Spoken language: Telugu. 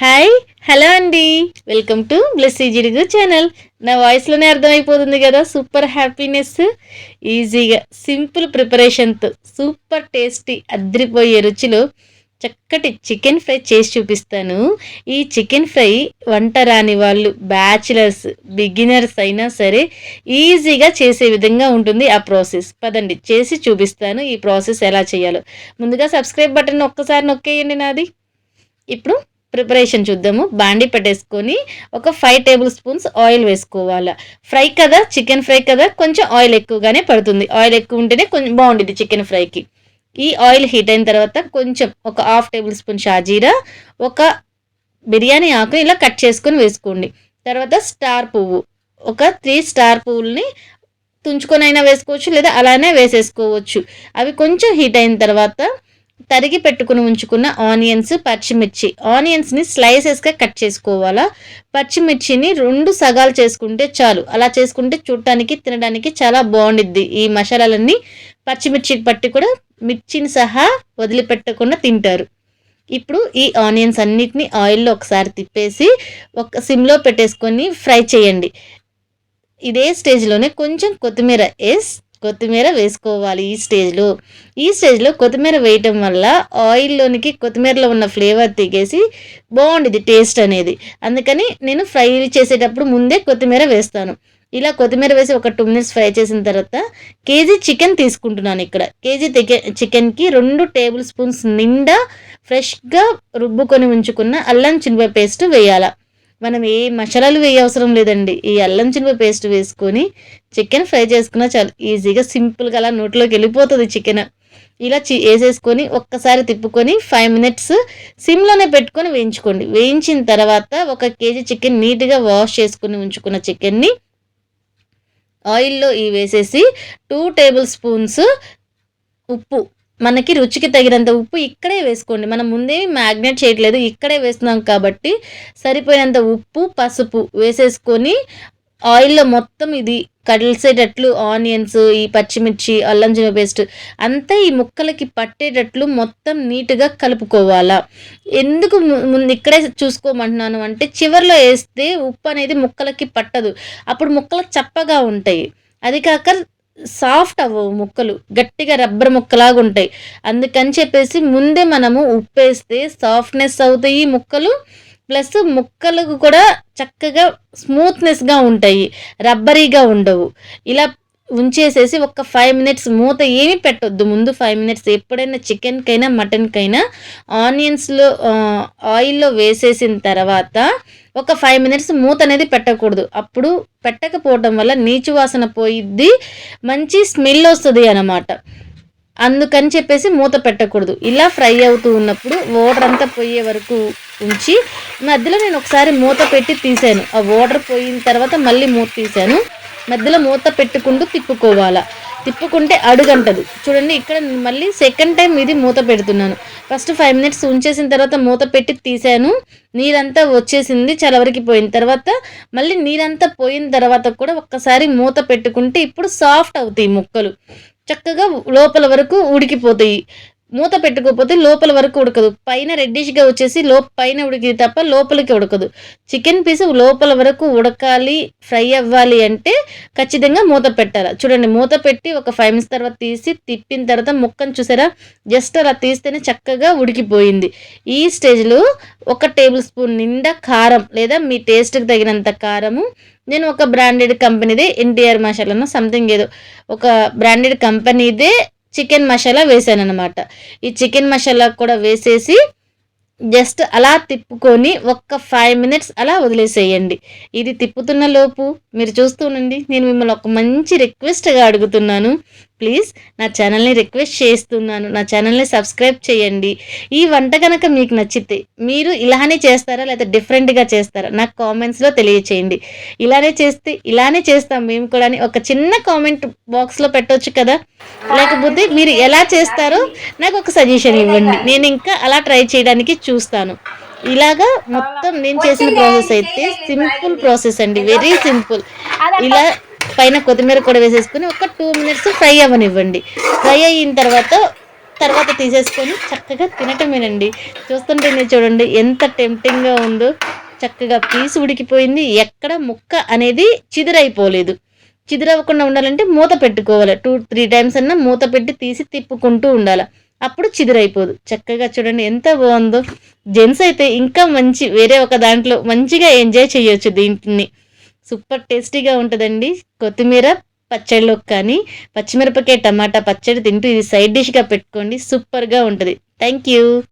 హాయ్ హలో అండి. Welcome to Blessy Jidugu channel. నా వాయిస్లోనే అర్థమైపోతుంది కదా సూపర్ హ్యాపీనెస్ ఈజీగా సింపుల్ ప్రిపరేషన్తో సూపర్ టేస్టీ అద్రిపోయే రుచిలో చక్కటి చికెన్ ఫ్రై చేసి చూపిస్తాను. ఈ చికెన్ ఫ్రై వంట రాని వాళ్ళు బ్యాచిలర్స్ బిగినర్స్ అయినా సరే ఈజీగా చేసే విధంగా ఉంటుంది ఆ ప్రాసెస్. పదండి చేసి చూపిస్తాను ఈ ప్రాసెస్ ఎలా చేయాలో. ముందుగా సబ్స్క్రైబ్ బటన్ ఒక్కసారి నొక్కేయండి నాది. ఇప్పుడు ప్రిపరేషన్ చూద్దాము. బాండి పెట్టేసుకొని ఒక ఫైవ్ టేబుల్ స్పూన్స్ ఆయిల్ వేసుకోవాలి. ఫ్రై కదా చికెన్ ఫ్రై కదా కొంచెం ఆయిల్ ఎక్కువగానే పడుతుంది. ఆయిల్ ఎక్కువ ఉంటేనే కొంచెం బాగుంటుంది చికెన్ ఫ్రైకి ఈ ఆయిల్ హీట్ అయిన తర్వాత కొంచెం ఒక హాఫ్ టేబుల్ స్పూన్ షాజీరా ఒక బిర్యానీ ఆకు ఇలా కట్ చేసుకొని వేసుకోండి. తర్వాత స్టార్ పువ్వు ఒక త్రీ స్టార్ పువ్వుల్ని తుంచుకొని అయినా వేసుకోవచ్చు లేదా అలానే వేసేసుకోవచ్చు. అవి కొంచెం హీట్ అయిన తర్వాత తరిగి పెట్టుకుని ఉంచుకున్న ఆనియన్స్ పచ్చిమిర్చి. ఆనియన్స్ని స్లైసెస్గా కట్ చేసుకోవాలా? పచ్చిమిర్చిని రెండు సగాలు చేసుకుంటే చాలు. అలా చేసుకుంటే చూడటానికి తినడానికి చాలా బాగుండిద్ది. ఈ మసాలాలన్నీ పచ్చిమిర్చికి పట్టి కూడా మిర్చిని సహా వదిలిపెట్టకుండా తింటారు. ఇప్పుడు ఈ ఆనియన్స్ అన్నిటిని ఆయిల్లో ఒకసారి తిప్పేసి ఒక సిమ్లో పెట్టేసుకొని ఫ్రై చేయండి. ఇదే స్టేజ్లోనే కొంచెం కొత్తిమీర ఎస్ కొత్తిమీర వేసుకోవాలి ఈ స్టేజ్లో. ఈ స్టేజ్లో కొత్తిమీర వేయటం వల్ల ఆయిల్లోనికి కొత్తిమీరలో ఉన్న ఫ్లేవర్ దిగేసి బాగుండేది టేస్ట్ అనేది. అందుకని నేను ఫ్రై చేసేటప్పుడు ముందే కొత్తిమీర వేస్తాను. ఇలా కొత్తిమీర వేసి ఒక టూ మినిట్స్ ఫ్రై చేసిన తర్వాత కేజీ చికెన్ తీసుకుంటున్నాను ఇక్కడ. కేజీ చికెన్కి రెండు టేబుల్ స్పూన్స్ నిండా ఫ్రెష్గా రుబ్బుకొని ఉంచుకున్న అల్లం చిన్నపాయ పేస్ట్ వేయాలా. మనం ఏ మసాలాలు వేయ అవసరం లేదండి. ఈ అల్లం చిన్న పేస్ట్ వేసుకొని చికెన్ ఫ్రై చేసుకున్నా చాలు. ఈజీగా సింపుల్గా అలా నోట్లోకి వెళ్ళిపోతుంది చికెన్ ఇలా చి వేసేసుకొని ఒక్కసారి తిప్పుకొని ఫైవ్ మినిట్స్ సిమ్లోనే పెట్టుకొని వేయించుకోండి. వేయించిన తర్వాత ఒక కేజీ చికెన్ నీట్గా వాష్ చేసుకుని ఉంచుకున్న చికెన్ని ఆయిల్లో ఈ వేసేసి టూ టేబుల్ స్పూన్స్ ఉప్పు మనకి రుచికి తగినంత ఉప్పు ఇక్కడే వేసుకోండి. మనం ముందే మ్యాగ్నేట్ చేయట్లేదు. ఇక్కడే వేస్తున్నాం కాబట్టి సరిపోయినంత ఉప్పు పసుపు వేసేసుకొని ఆయిల్లో మొత్తం ఇది కలిసేటట్లు ఆనియన్స్ ఈ పచ్చిమిర్చి అల్లం జిమ పేస్ట్ అంతా ఈ ముక్కలకి పట్టేటట్లు మొత్తం నీట్గా కలుపుకోవాలా. ఎందుకు ముందు ఇక్కడే చూసుకోమంటున్నాను అంటే చివరిలో వేస్తే ఉప్పు అనేది ముక్కలకి పట్టదు. అప్పుడు ముక్కలు చప్పగా ఉంటాయి. అది కాక సాఫ్ట్ అవ్వవు ముక్కలు. గట్టిగా రబ్బర్ ముక్కలాగా ఉంటాయి. అందుకని చెప్పేసి ముందే మనము ఉప్పేస్తే సాఫ్ట్నెస్ అవుతాయి ముక్కలు. ప్లస్ ముక్కలకు కూడా చక్కగా స్మూత్నెస్గా ఉంటాయి. రబ్బరీగా ఉండవు. ఇలా ఉంచేసేసి ఒక ఫైవ్ మినిట్స్ మూత ఏమి పెట్టొద్దు. ముందు ఫైవ్ మినిట్స్ ఎప్పుడైనా చికెన్కైనా మటన్కైనా ఆనియన్స్లో ఆయిల్లో వేసేసిన తర్వాత ఒక ఫైవ్ మినిట్స్ మూత అనేది పెట్టకూడదు. అప్పుడు పెట్టకపోవడం వల్ల నీచు వాసన పోయిద్ది మంచి స్మెల్ వస్తుంది అనమాట అందుకని చెప్పేసి మూత పెట్టకూడదు. ఇలా ఫ్రై అవుతూ ఉన్నప్పుడు వాటర్ అంతా పోయే వరకు ఉంచి మధ్యలో నేను ఒకసారి మూత పెట్టి తీసాను. ఆ వాటర్ పోయిన తర్వాత మళ్ళీ మూత తీసాను. మధ్యలో మూత పెట్టుకుంటూ తిప్పుకోవాలా. తిప్పుకుంటే అడుగంటదు. చూడండి ఇక్కడ మళ్ళీ సెకండ్ టైం ఇది మూత పెడుతున్నాను. ఫస్ట్ ఫైవ్ మినిట్స్ ఉంచేసిన తర్వాత మూత పెట్టి తీసాను నీరంతా వచ్చేసింది చలవరికి పోయిన తర్వాత. మళ్ళీ నీరంతా పోయిన తర్వాత కూడా ఒక్కసారి మూత పెట్టుకుంటే ఇప్పుడు సాఫ్ట్ అవుతాయి ముక్కలు. చక్కగా లోపల వరకు ఉడికిపోతాయి. మూత పెట్టుకోకపోతే లోపల వరకు ఉడకదు. పైన రెడ్డిష్గా వచ్చేసి లో పైన ఉడికి తప్ప లోపలికి ఉడకదు. చికెన్ పీస్ లోపల వరకు ఉడకాలి ఫ్రై అవ్వాలి అంటే ఖచ్చితంగా మూత పెట్టాలి? చూడండి మూత పెట్టి ఒక ఫైవ్ మినిట్స్ తర్వాత తీసి తిప్పిన తర్వాత ముక్కను చూసారా? జస్ట్ అలా తీస్తేనే చక్కగా ఉడికిపోయింది. ఈ స్టేజ్లో ఒక టేబుల్ స్పూన్ నిండా కారం లేదా మీ టేస్ట్కి తగినంత కారము నేను ఒక బ్రాండెడ్ కంపెనీదే ఎన్టీఆర్ మసాలాను సంథింగ్ ఏదో. ఒక బ్రాండెడ్ కంపెనీదే చికెన్ మసాలా వేసాను అనమాట ఈ చికెన్ మసాలా కూడా వేసేసి జస్ట్ అలా తిప్పుకొని ఒక్క ఫైవ్ మినిట్స్ అలా వదిలేసేయండి. ఇది తిప్పుతున్న లోపు మీరు చూస్తూ ఉండండి. నేను మిమ్మల్ని ఒక మంచి రిక్వెస్ట్గా అడుగుతున్నాను. ప్లీజ్ నా ఛానల్ని రిక్వెస్ట్ చేస్తున్నాను. నా ఛానల్ని సబ్స్క్రైబ్ చేయండి. ఈ వంట కనుక మీకు నచ్చితే మీరు ఇలానే చేస్తారా? లేదా డిఫరెంట్గా చేస్తారా? నాకు కామెంట్స్లో తెలియచేయండి. ఇలానే చేస్తే ఇలానే చేస్తాం మేము కూడా ఒక చిన్న కామెంట్ బాక్స్లో పెట్టవచ్చు కదా? లేకపోతే మీరు ఎలా చేస్తారో నాకు ఒక సజెషన్ ఇవ్వండి. నేను ఇంకా అలా ట్రై చేయడానికి చూస్తాను. ఇలాగా మొత్తం నేను చేసిన ప్రాసెస్ అయితే సింపుల్ ప్రాసెస్ అండి. Very simple. ఇలా పైన కొత్తిమీర కూడా వేసేసుకుని ఒక టూ మినిట్స్ ఫ్రై అవ్వనివ్వండి. ఫ్రై అయిన తర్వాత తర్వాత తీసేసుకొని చక్కగా తినటమేనండి. చూస్తుంటేనే చూడండి ఎంత టెంప్టింగ్గా ఉందో. చక్కగా పీసు ఉడికిపోయింది. ఎక్కడ ముక్క అనేది చిదురైపోలేదు. చిదురవ్వకుండా ఉండాలంటే మూత పెట్టుకోవాలి. టూ త్రీ టైమ్స్ అన్నా మూత పెట్టి తీసి తిప్పుకుంటూ ఉండాలి. అప్పుడు చిదురైపోదు. చక్కగా చూడండి ఎంత బాగుందో. జెంట్స్ అయితే ఇంకా మంచి వేరే ఒక దాంట్లో మంచిగా ఎంజాయ్ చేయొచ్చు దీంట్ని సూపర్ టేస్టీగా ఉంటుందండి. కొత్తిమీర పచ్చడిలోకి కానీ పచ్చిమిరపకాయ టమాటా పచ్చడి తింటూ ఇది సైడ్ డిష్గా పెట్టుకోండి. సూపర్గా ఉంటుంది. Thank you.